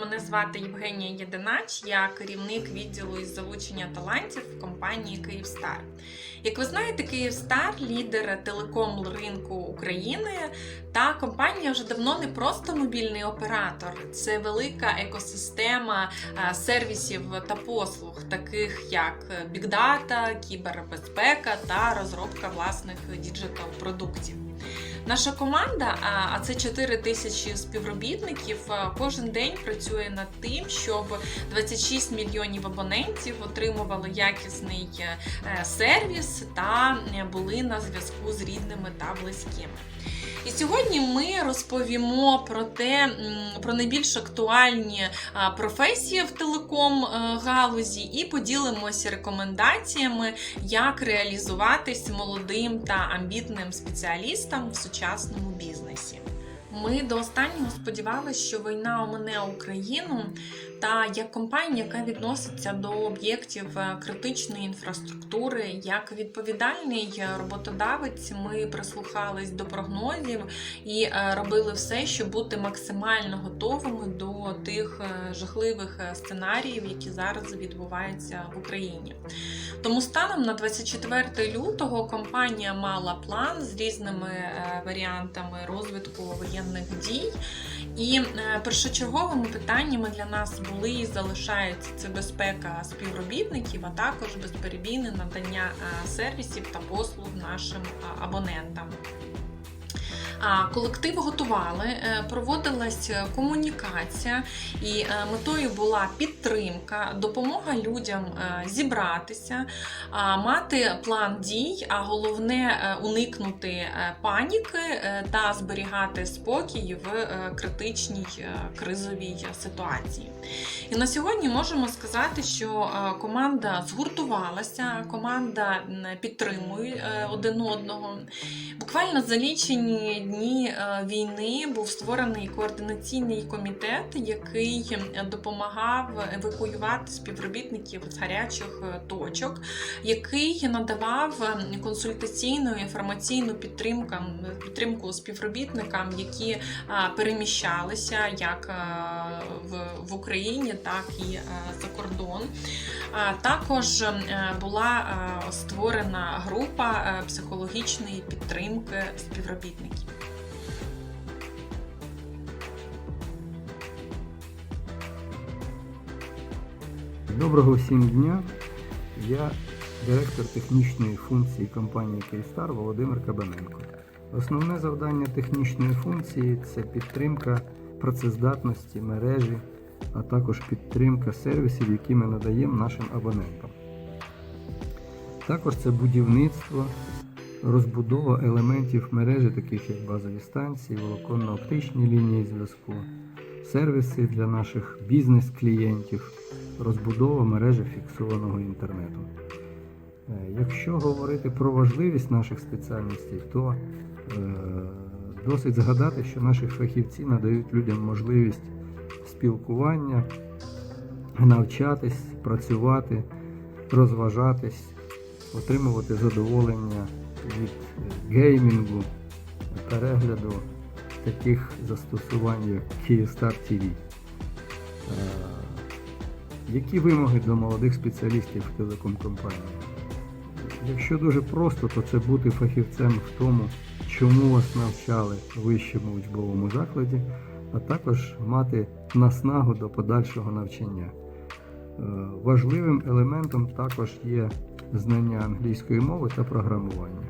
Мене звати Євгенія Єдинач, я керівник відділу із залучення талантів в компанії Київстар. Як ви знаєте, Київстар лідер телеком ринку України, та компанія вже давно не просто мобільний оператор, це велика екосистема е, сервісів та послуг, таких як бікдата, кібербезпека та розробка власних діджитал продуктів. Наша команда, а це 4 тисячі співробітників, кожен день працює над тим, щоб 26 мільйонів абонентів отримували якісний е, сервіс та е, були на зв'язку з рідними та близькими. І сьогодні ми розповімо про те, про найбільш актуальні професії в телеком е, галузі і поділимося рекомендаціями, як реалізуватись молодим та амбітним спеціалістам в сучасному бізнесі. Ми до останнього сподівалися, що війна омине Україну. Та як компанія, яка відноситься до об'єктів е, критичної інфраструктури, як відповідальний е, роботодавець, ми прислухались до прогнозів і е, робили все, щоб бути максимально готовими до тих жахливих сценаріїв, які зараз відбуваються в Україні. Тому станом на 24 лютого компанія мала план з різними варіантами розвитку воєнних дій. І першочерговими питаннями для нас були і залишаються це безпека співробітників, а також безперебійне надання сервісів та послуг нашим абонентам. Колектив готували, е, проводилась комунікація, і е, метою була підтримка, допомога людям е, зібратися, мати план дій, а головне уникнути паніки та зберігати спокій в критичній кризовій ситуації. І на сьогодні можемо сказати, що команда згуртувалася, команда підтримує один одного. Буквально за лічені дні е, війни був створений координаційний комітет, який допомагав евакуювати співробітників з гарячих е, точок, який надавав консультаційну інформаційну підтримку, підтримку співробітникам, які е, переміщалися як в Україні, так і за кордон. Також була створена група психологічної підтримки співробітників. Доброго всім дня. Я директор технічної функції компанії Київстар Володимир Кабаненко. Основне завдання технічної функції це підтримка працездатності мережі, а також підтримка сервісів, які ми надаємо нашим абонентам. Також це будівництво, розбудова елементів мережі, таких як базові станції, волоконно-оптичні лінії зв'язку, сервіси для наших бізнес-клієнтів, розбудова мережі фіксованого інтернету. Е, Якщо говорити про важливість наших спеціальностей, то е, досить згадати, що наші фахівці надають людям можливість спілкування, навчатись, працювати, розважатись, отримувати задоволення від геймінгу, перегляду таких застосувань, як Kyivstar TV. Які вимоги до молодих спеціалістів в телекомкомпанії? Якщо дуже просто, то це бути фахівцем в тому, чому вас навчали в вищому учбовому закладі, а також мати наснагу до подальшого навчання. Е, Важливим елементом також є знання англійської мови та програмування.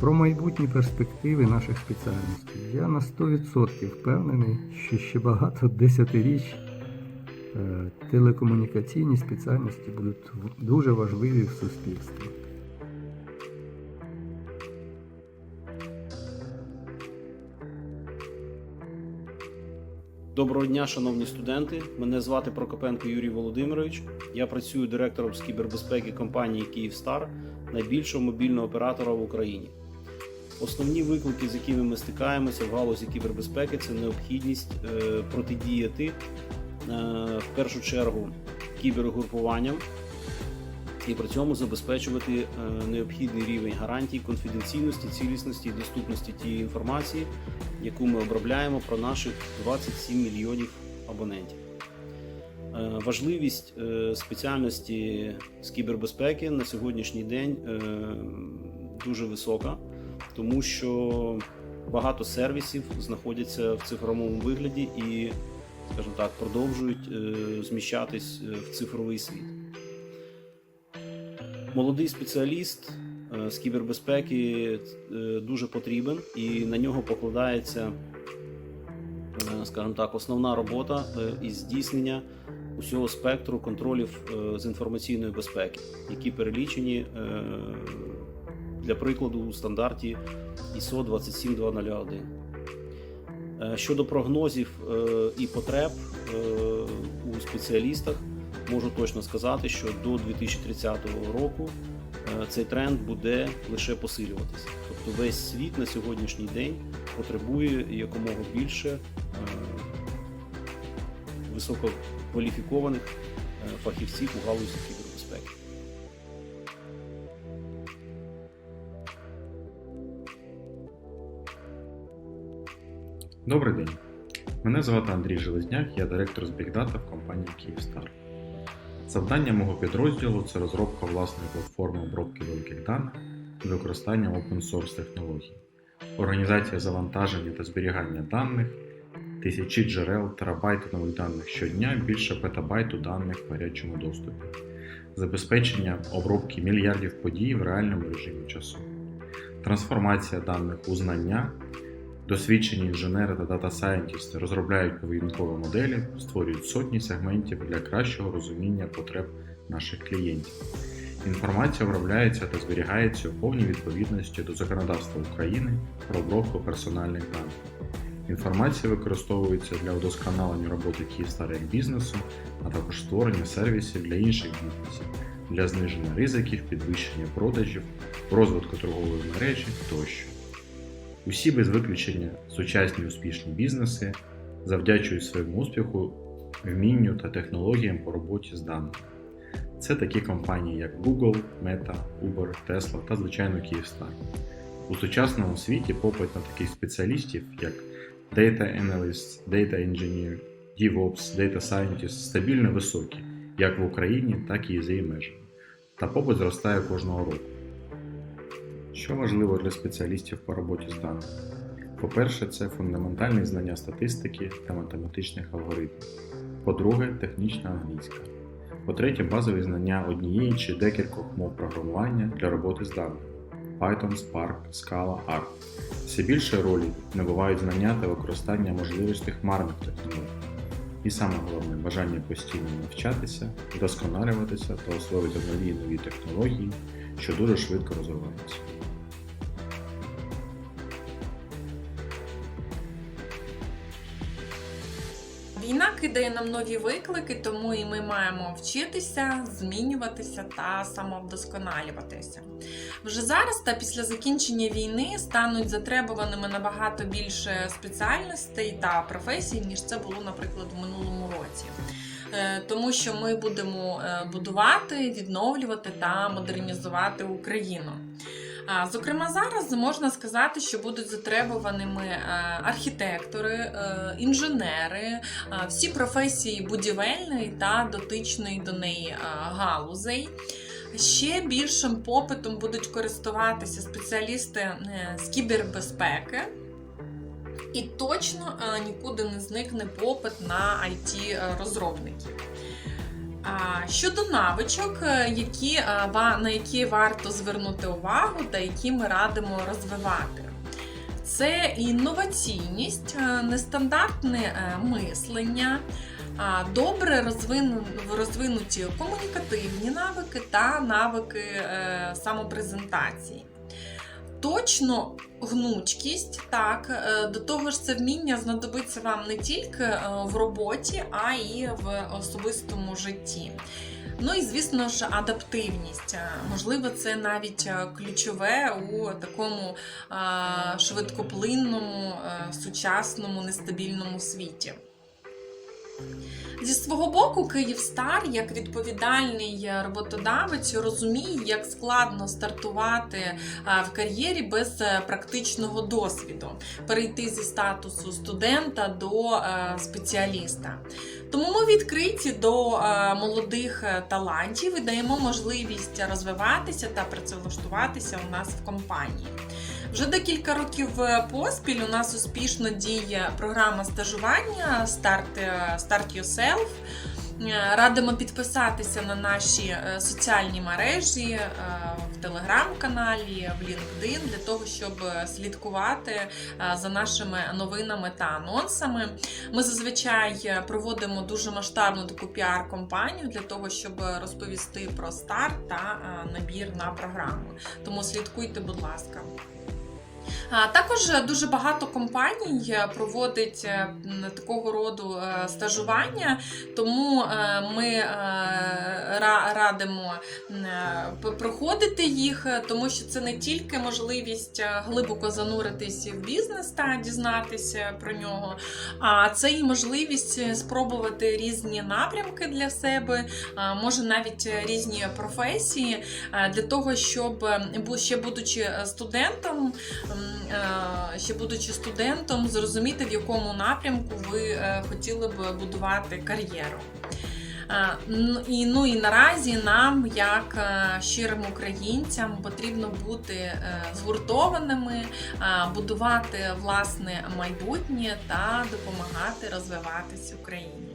Про майбутні перспективи наших спеціальностей я на 100% впевнений, що ще багато десятиріч телекомунікаційні спеціальності будуть дуже важливі в суспільстві. Доброго дня, шановні студенти. Мене звати Прокопенко Юрій Володимирович. Я працюю директором з кібербезпеки компанії Київстар, найбільшого мобільного оператора в Україні. Основні виклики, з якими ми стикаємося в галузі кібербезпеки, це необхідність е, протидіяти е, в першу чергу кібергрупуванням, і при цьому забезпечувати е, необхідний рівень гарантій конфіденційності, цілісності і доступності тієї інформації, яку ми обробляємо про наших 27 мільйонів абонентів. Е, Важливість е, спеціальності з кібербезпеки на сьогоднішній день е, дуже висока, тому що багато сервісів знаходяться в цифровому вигляді і, скажімо так, продовжують е, зміщатись е, в цифровий світ. Молодий спеціаліст е, з кібербезпеки дуже потрібен, і на нього покладається, скажімо так, основна робота із здійснення усього спектру контролів з інформаційної безпеки, які перелічені для прикладу у стандарті ISO 27201. Е, Щодо прогнозів е, і потреб е, у спеціалістах, можу точно сказати, що до 2030 року цей тренд буде лише посилюватися. Тобто весь світ на сьогоднішній день потребує якомога більше висококваліфікованих фахівців у галузі кібербезпеки. Добрий день. Мене звати Андрій Железняк, я директор з Big Data в компанії Kyivstar. Завдання мого підрозділу це розробка власної платформи обробки великих даних з використанням open source технологій, організація завантаження та зберігання даних, тисячі джерел, терабайти нових даних щодня, більше петабайту даних в гарячому доступі, забезпечення обробки мільярдів подій в реальному режимі часу, трансформація даних у знання. Досвідчені інженери та дата-сайентісти розробляють поведінкові моделі, створюють сотні сегментів для кращого розуміння потреб наших клієнтів. Інформація обробляється та зберігається у повній відповідності до законодавства України про обробку персональних даних. Інформація використовується для удосконалення роботи Київстар як бізнесу, а також створення сервісів для інших бізнесів, для зниження ризиків, підвищення продажів, розвитку торгової мережі тощо. Усі без виключення сучасні успішні бізнеси завдячують своєму успіху вмінню та технологіям по роботі з даними. Це такі компанії, як Google, Meta, Uber, Tesla та, звичайно, Kyivstar. У сучасному світі попит на таких спеціалістів, як Data Analyst, Data Engineer, DevOps, Data Scientist стабільно високий, як в Україні, так і за її межами. Та попит зростає кожного року. Що важливо для спеціалістів по роботі з даними? По-перше, це фундаментальні знання статистики та математичних алгоритмів. По-друге, технічна англійська. По-третє, базові знання однієї чи декількох мов програмування для роботи з даними Python, Spark, Scala, R. Все більше ролі набувають знання та використання можливостей хмарних технологій. І саме головне бажання постійно навчатися, вдосконалюватися та освоювати нові нові технології, що дуже швидко розвиваються. Кидає нам нові виклики, тому і ми маємо вчитися, змінюватися та самовдосконалюватися. Вже зараз та після закінчення війни стануть затребуваними набагато більше спеціальностей та професій, ніж це було, наприклад, в минулому році. Е, Тому що ми будемо е, будувати, відновлювати та модернізувати Україну. Зокрема, зараз можна сказати, що будуть затребуваними е, архітектори, е, інженери, е, всі професії будівельної та дотичної до неї галузей. Ще більшим попитом будуть користуватися спеціалісти з кібербезпеки. І точно нікуди не зникне попит на it розробників Щодо навичок, е, які, е, на які варто звернути увагу та які ми радимо розвивати. Це інноваційність, е, нестандартне мислення, добре розвинуті комунікативні навики та навики самопрезентації. Точно гнучкість, так, е, до того ж, це вміння знадобиться вам не тільки е, в роботі, а й в особистому житті. Ну і звісно ж, адаптивність. Е, Можливо, це навіть ключове у такому швидкоплинному, сучасному, нестабільному світі. Зі свого боку, Київстар, як відповідальний роботодавець, розуміє, як складно стартувати е, в кар'єрі без е, практичного досвіду, перейти зі статусу студента до е, спеціаліста. Тому ми відкриті до молодих талантів і даємо можливість розвиватися та працевлаштуватися у нас в компанії. Вже декілька років е, поспіль у нас успішно діє програма стажування Start, е, Start Yourself. Е, Радимо підписатися на наші соціальні мережі в телеграм-каналі, в LinkedIn для того, щоб слідкувати за нашими новинами та анонсами. Ми зазвичай проводимо дуже масштабну таку піар-компанію для того, щоб розповісти про старт та набір на програму. Тому слідкуйте, будь ласка. Також дуже багато компаній е, проводить е, такого роду е, стажування, тому ми радимо проходити їх, тому що це не тільки можливість глибоко зануритись в бізнес та дізнатися про нього, а це і можливість спробувати різні напрямки для себе, може навіть різні професії для того, щоб ще будучи студентом, ще будучи студентом, зрозуміти, в якому напрямку ви е, хотіли б будувати кар'єру. Е, І, ну і наразі нам, як е, щирим українцям, потрібно бути е, згуртованими, е, будувати власне майбутнє та допомагати розвиватись Україні.